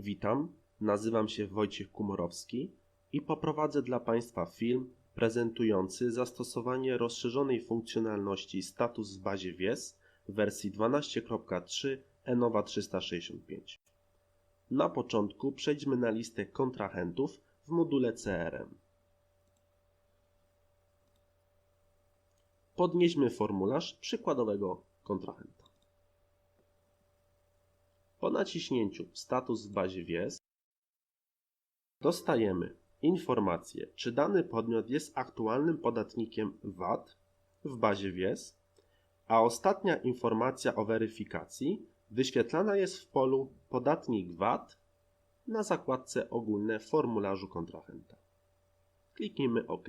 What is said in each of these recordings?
Witam, nazywam się Wojciech Kumorowski i poprowadzę dla Państwa film prezentujący zastosowanie rozszerzonej funkcjonalności status w bazie WIES w wersji 12.3 ENOVA 365. Na początku przejdźmy na listę kontrahentów w module CRM. Podnieśmy formularz przykładowego kontrahenta. Po naciśnięciu Status w bazie WIES dostajemy informację, czy dany podmiot jest aktualnym podatnikiem VAT w bazie WIES, a ostatnia informacja o weryfikacji wyświetlana jest w polu Podatnik VAT na zakładce Ogólne w formularzu kontrahenta. Kliknijmy OK.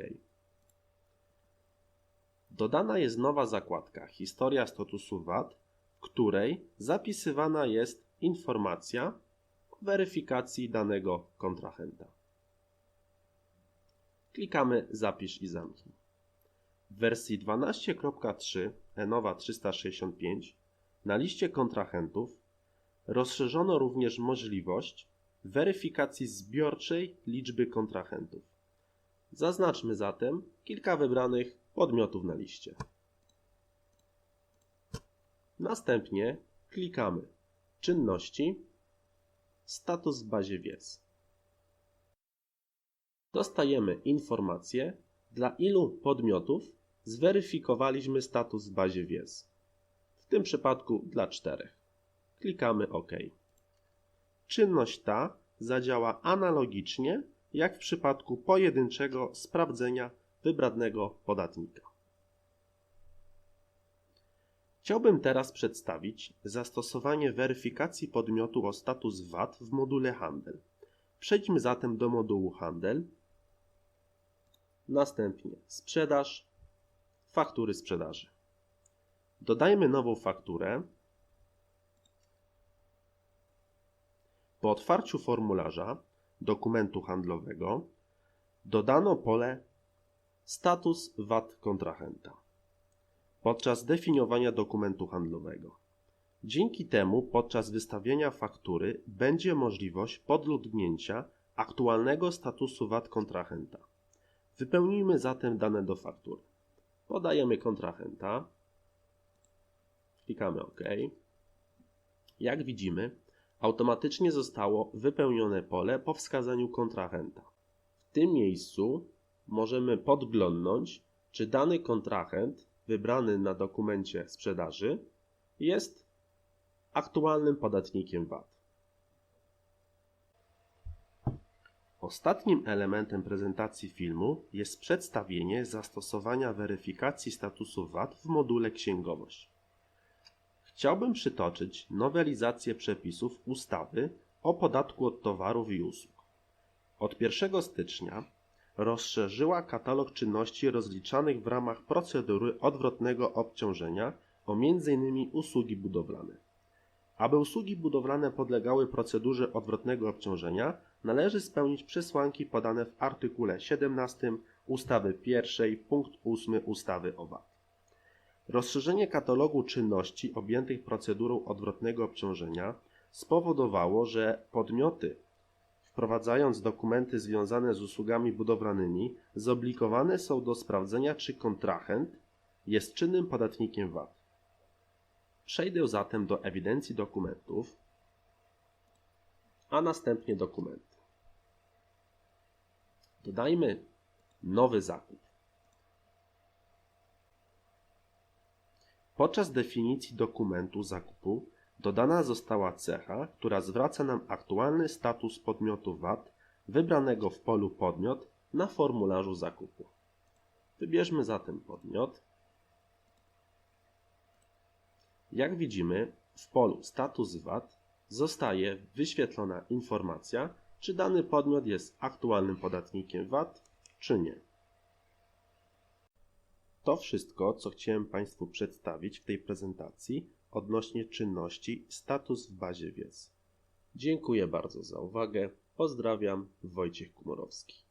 Dodana jest nowa zakładka Historia statusu VAT, w której zapisywana jest informacja o weryfikacji danego kontrahenta. Klikamy Zapisz i zamknij. W wersji 12.3 ENOVA 365 na liście kontrahentów rozszerzono również możliwość weryfikacji zbiorczej liczby kontrahentów. Zaznaczmy zatem kilka wybranych podmiotów na liście. Następnie klikamy Czynności Status w bazie WIES. Dostajemy informację, dla ilu podmiotów zweryfikowaliśmy status w bazie WIES. W tym przypadku dla czterech. Klikamy OK. Czynność ta zadziała analogicznie jak w przypadku pojedynczego sprawdzenia wybranego podatnika. Chciałbym teraz przedstawić zastosowanie weryfikacji podmiotu o status VAT w module Handel. Przejdźmy zatem do modułu Handel, następnie Sprzedaż, Faktury sprzedaży. Dodajmy nową fakturę. Po otwarciu formularza dokumentu handlowego dodano pole Status VAT kontrahenta podczas definiowania dokumentu handlowego. Dzięki temu podczas wystawienia faktury będzie możliwość podludnięcia aktualnego statusu VAT kontrahenta. Wypełnijmy zatem dane do faktury. Podajemy kontrahenta, klikamy OK. Jak widzimy, automatycznie zostało wypełnione pole po wskazaniu kontrahenta. W tym miejscu możemy podglądnąć, czy dany kontrahent wybrany na dokumencie sprzedaży jest aktualnym podatnikiem VAT. Ostatnim elementem prezentacji filmu jest przedstawienie zastosowania weryfikacji statusu VAT w module Księgowość. Chciałbym przytoczyć nowelizację przepisów ustawy o podatku od towarów i usług. Od 1 stycznia rozszerzyła katalog czynności rozliczanych w ramach procedury odwrotnego obciążenia o m.in. usługi budowlane. Aby usługi budowlane podlegały procedurze odwrotnego obciążenia, należy spełnić przesłanki podane w artykule 17 ustawy 1 punkt 8 ustawy o VAT. Rozszerzenie katalogu czynności objętych procedurą odwrotnego obciążenia spowodowało, że podmioty wprowadzając dokumenty związane z usługami budowlanymi, zobligowane są do sprawdzenia, czy kontrahent jest czynnym podatnikiem VAT. Przejdę zatem do ewidencji dokumentów, a następnie dokumenty. Dodajmy nowy zakup. Podczas definicji dokumentu zakupu Dodana została cecha, która zwraca nam aktualny status podmiotu VAT wybranego w polu podmiot na formularzu zakupu. Wybierzmy zatem podmiot. Jak widzimy, w polu status VAT zostaje wyświetlona informacja, czy dany podmiot jest aktualnym podatnikiem VAT, czy nie. To wszystko, co chciałem Państwu przedstawić w tej prezentacji odnośnie czynności status w bazie wiedz. Dziękuję bardzo za uwagę. Pozdrawiam, Wojciech Kumorowski.